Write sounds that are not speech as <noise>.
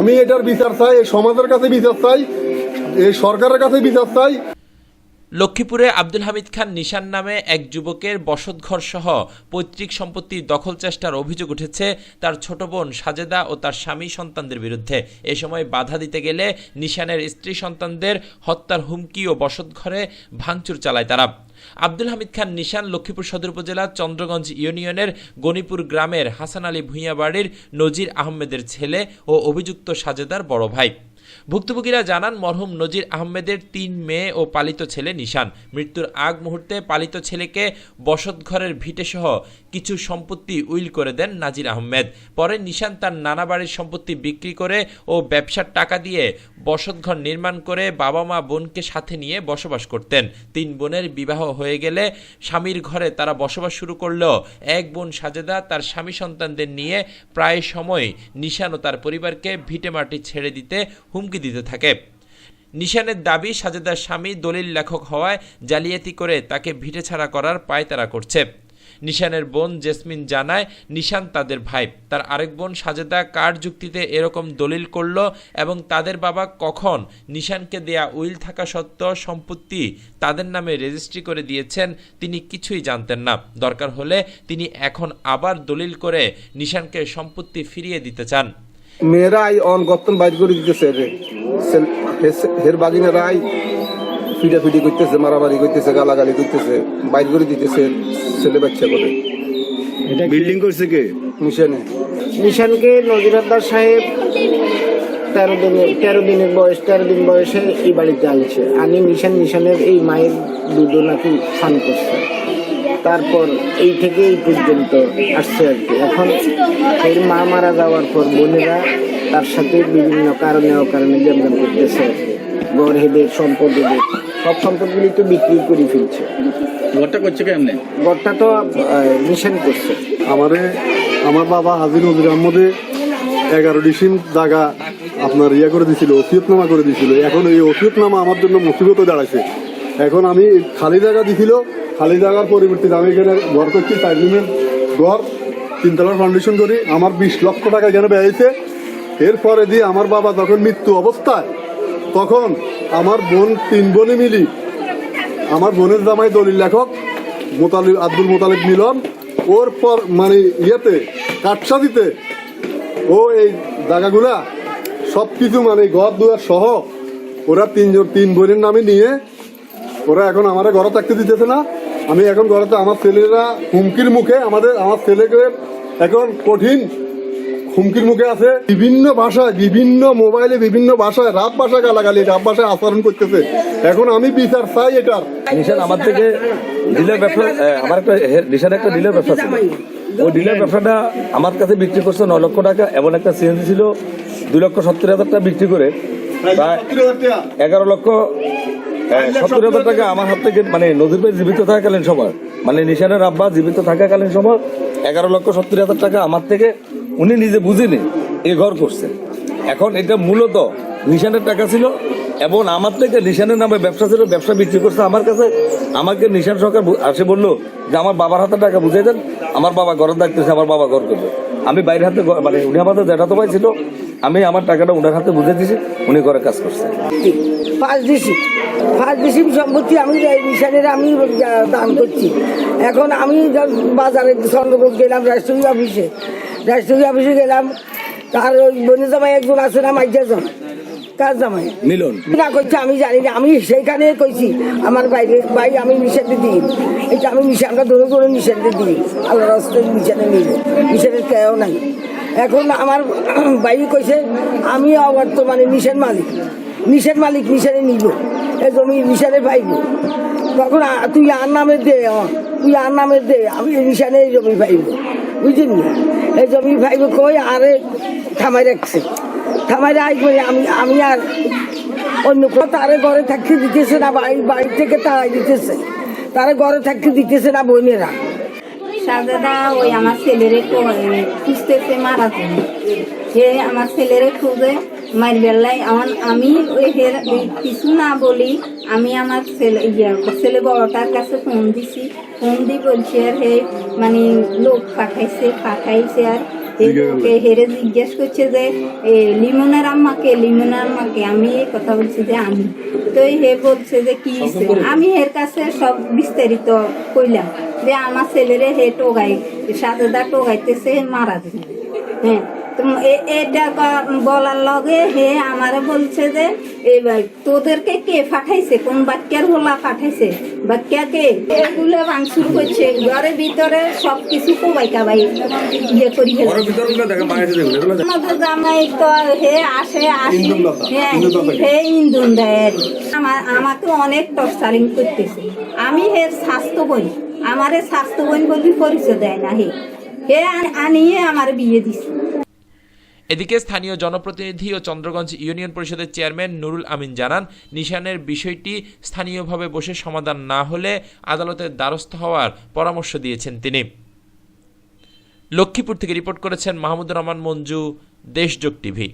আমি এটার বিচার চাই এই সমাজের কাছে বিচার চাই এই সরকারের কাছে বিচার চাই। লক্ষ্মীপুরে আব্দুল হামিদ খান নিশান নামে এক যুবকের বসতঘর সহ পৈতৃক সম্পত্তি দখল চেষ্টার অভিযোগ উঠেছে তার ছোট বোন সাজেদা ও তার স্বামী সন্তানদের বিরুদ্ধে। এ সময় বাধা দিতে গেলে নিশানের স্ত্রী সন্তানদের হত্যার হুমকি ও বসতঘরে ভাঙচুর চালায় তারা। আব্দুল হামিদ খান নিশান লক্ষ্মীপুর সদর উপজেলা চন্দ্রগঞ্জ ইউনিয়নের গণিপুর গ্রামের হাসান আলী ভূঁইয়া বাড়ির নজির আহমেদের ছেলে ও অভিযুক্ত সাজেদার বড় ভাই। ভুক্তভোগীরা জানান, মরহুম নজির আহমেদের তিন মেয়ে ও পালিত ছেলে নিশান। মৃত্যুর আগ মুহূর্তে পালিত ছেলেকে বসতঘরের ভিটেসহ কিছু সম্পত্তি উইল করে দেন নাজির আহমেদ। পরে নিশান তার নানা বাড়ির সম্পত্তি বিক্রি করে ও ব্যবসার টাকা দিয়ে বসতঘর নির্মাণ করে বাবা মা বোনকে সাথে নিয়ে বসবাস করতেন। তিন বোনের বিবাহ হয়ে গেলে স্বামীর ঘরে তারা বসবাস শুরু করলেও এক বোন সাজেদা তার স্বামী সন্তানদের নিয়ে প্রায় সময় নিশান ও তার পরিবারকে ভিটেমাটি ছেড়ে দিতে হুমকি দিতে থাকে। নিশানের দাবি, সাজেদার স্বামী দলিল লেখক হওয়ায় জালিয়াতি করে তাকে ভিটে ছাড়া করার পায়তারা করছে। নিশানের বোন জেসমিন জানায়, নিশান তাদের ভাই। তার আরেক বোন সাজেদা কার যুক্তিতে এরকম দলিল করল এবং তাদের বাবা কখন? নিশানকে দেয়া উইল থাকা সত্ত্বেও সম্পত্তি তাদের নামে রেজিস্ট্রি করে দিয়েছেন, তিনি কিছুই জানতেন না। দরকার হলে তিনি এখন আবার দলিল করে নিশানকে সম্পত্তি ফিরিয়ে দিতে চান। মেয়েরা আই অন গর্তন বাইর করে দিতেছে হের বাগিনারা আই ফিডাফিডি করতেছে মারামারি করতেছে গালাগালি করতেছে বাইর করে দিতেছে ছেলে বাচ্চা করে। বিল্ডিং করছে কে? মিশনে। নিশানকে নজিরাদ্দার সাহেব তেরো দিনের তেরো দিনের বয়স তেরো দিন বয়সে এই বাড়িতে আনছে। আনি মিশন নিশানের এই মায়ের দুধ নাকি ফান করছে। তারপর এই থেকে এই পর্যন্ত আসছে আর কি। এখন এর মা মারা যাওয়ার পর বোনেরা তার সাথে বিভিন্ন কারণে অকারণে লেনদেন করতেছে। গড় হেদের সম্পদ এদের সব সম্পদগুলি তো বিক্রি করে ফেলছে। ঘরটা করছে কেমনে? গড়টা তো নিশান করছে। আমারে আমার বাবা হাজির নজির আহমদে এগারো ডিসিম জায়গা আপনার ইয়ে করে দিছিল ওসিয়তনামা করে দিছিল। এখন এই ওসিয়তনামা আমার জন্য মুসিবত দাঁড়াইছে। এখন আমি খালি জায়গা দিছিল খালি জায়গার পরিবর্তে আমি এখানে ঘর করছি চার রুমের ঘর তিনতলার ফাউন্ডেশন করি। আমার বিশ লক্ষ টাকা এখানে ব্যয়ছে এরপরে দিয়ে আমার বাবা যখন মৃত্যু অবস্থায় তখন আমার বোন তিন বোনে মিলি। আমার বোনের জামাই দলিল লেখক মোতালিব আব্দুল মোতালিব মিলন। ওর পর মানে ইয়েতে কাটসা দিতে ও এই জায়গাগুলা সব কিছু মানে ঘর দুয়ার সহ ওরা তিনজন তিন বোনের নামে নিয়ে ওরা এখন আমার ঘরে থাকতে দিতেছে না। আমি এখন ঘরেতে আমার ছেলেরা হুমকির মুখে আমাদের আমার ছেলেকে এখন কঠিন হুমকির মুখে আছে। বিভিন্ন ভাষায় বিভিন্ন মোবাইলে বিভিন্ন ভাষায় রাত ভাষায় গালাগালি রাত ভাষায় আচরণ করতেছে। এখন আমি বিচার চাই এটার। নিশান আমার থেকে ডিলার ব্যবসা আমার একটা নিশান একটা ডিলার ব্যবসা ছিল। ওই ডিলার ব্যবসাটা আমার কাছে বিক্রি করছে নয় লক্ষ টাকা এমন একটা সিএনজি ছিল দুই লক্ষ সত্তর হাজার টাকা বিক্রি করে প্রায় এগারো লক্ষ সত্তর হাজার টাকা আমার হাত থেকে মানে নদীর ভাই জীবিত থাকাকালীন সময় মানে নিশানের আব্বা জীবিত থাকাকালীন সময় এগারো লক্ষ সত্তর হাজার টাকা আমার থেকে উনি নিজে বুঝিনি এ ঘর করছে। এখন এটা মূলত নিশানের টাকা ছিল এবং আমার থেকে নিশানের নামে ব্যবসা ছিল, ব্যবসা বিক্রি করছে আমার কাছে। আমাকে নিশান সরকার আসে বলল যে, আমার বাবার হাতে টাকা বুঝিয়ে দেন, আমার বাবা ঘরের দায়িত্ব আমার বাবা ঘর করবে। আমি বাইরের হাতে মানে উনি আমাদের জ্যাঠাতো ভাই ছিল, আমি আমার টাকাটা উনার হাতে বুঝে দিয়েছি উনি ঘরে কাজ করছে। পাঁচ ডিসি পাঁচ ডিসি সম্পত্তি আমি মিশনের আমি দান করছি। এখন আমি বাজারে চন্দ্রপুর গেলাম রাষ্ট্রীয় অফিসে রাষ্ট্রীয় অফিসে গেলাম। তার ওই বনে জামাই একজন আছে না মাইজাজন কার জামাই? মিলন। না করছে আমি জানি না আমি সেইখানে কইছি আমার বাইরে ভাই আমি মিশাতে দিই। এটা আমি মিশে আমরা ধরে ধরে মিশাতে দিই। আল্লাহ রাস্তে মিশাতে নিব মিশাতে কেউ নাই। এখন আমার <clears throat> বাইরে কইছে আমি বর্তমানে মিশন মালিক। মিশন মালিক মিশনে নিব। এই জমি মিশনে পাইব। তখন তুই আর নামে দে তুই আর নামে দে আমি মিশনে এই জমি পাইব। বুঝলি? এই জমি ভাই কই আরে থামাই রাখছে। থামাই রাখ আমি আমি আর অন্য কোনো তারে ঘরে থাকতে দিতেছে না, বাড়ি বাড়ি থেকে তারাই দিতেছে। তারা ঘরে থাকতে দিতেছে না বোনেরা। ওই আমার ছেলেরে খুঁজতেছে মারা সে আমার ছেলেরে খুঁজে। মার বেলায় আমার আমি ওই হের কিছু না বলি আমি আমার ছেলে ইয়া ছেলে বড়টার কাছে ফোন দিছি। ফোন দি বলছি আর হে মানে লোক পাঠাইছে পাঠাইছে আর হেরে জিজ্ঞেস করছে যে এ, লিমনের আম্মাকে লিমনের আম্মাকে আমি এই কথা বলছি যে আমি। তো হে বলছে যে কি আমি এর কাছে সব বিস্তারিত কইলাম যে আমার ছেলেরে হে টোগাই সাজেদা টোগাইতেছে মারা যাবে হ্যাঁ এটা বলার লগে হে আমারে বলছে যে এবার তোদেরকে কে পাঠাইছে? কোন বাক্যার হোলা পাঠাইছে? বাক্যাকে এগুলো ভাঙচুর করছে। ঘরের ভিতরে সব কিছু কোবাই কাবাই ইয়ে করি। আমাদের জামাই তো হে আসে আসি। হ্যাঁ হে ইন্ধন দেয় আমাকে অনেক টর্চারিং করতেছে। আমি হে স্বাস্থ্য বই আমারে স্বাস্থ্য বই বলি পরিচয় দেয় না হে। হে আন- আনিয়ে আমার বিয়ে দিছে। এদিকে স্থানীয় জনপ্রতিনিধি ও চন্দ্রগঞ্জ ইউনিয়ন পরিষদের চেয়ারম্যান নুরুল আমিন জানান, নিশানের বিষয়টি স্থানীয়ভাবে বসে সমাধান না হলে আদালতের দ্বারস্থ হওয়ার পরামর্শ দিয়েছেন তিনি। লক্ষ্মীপুর থেকে রিপোর্ট করেছেন মাহমুদুর রহমান মঞ্জু, দেশযোগ টিভি।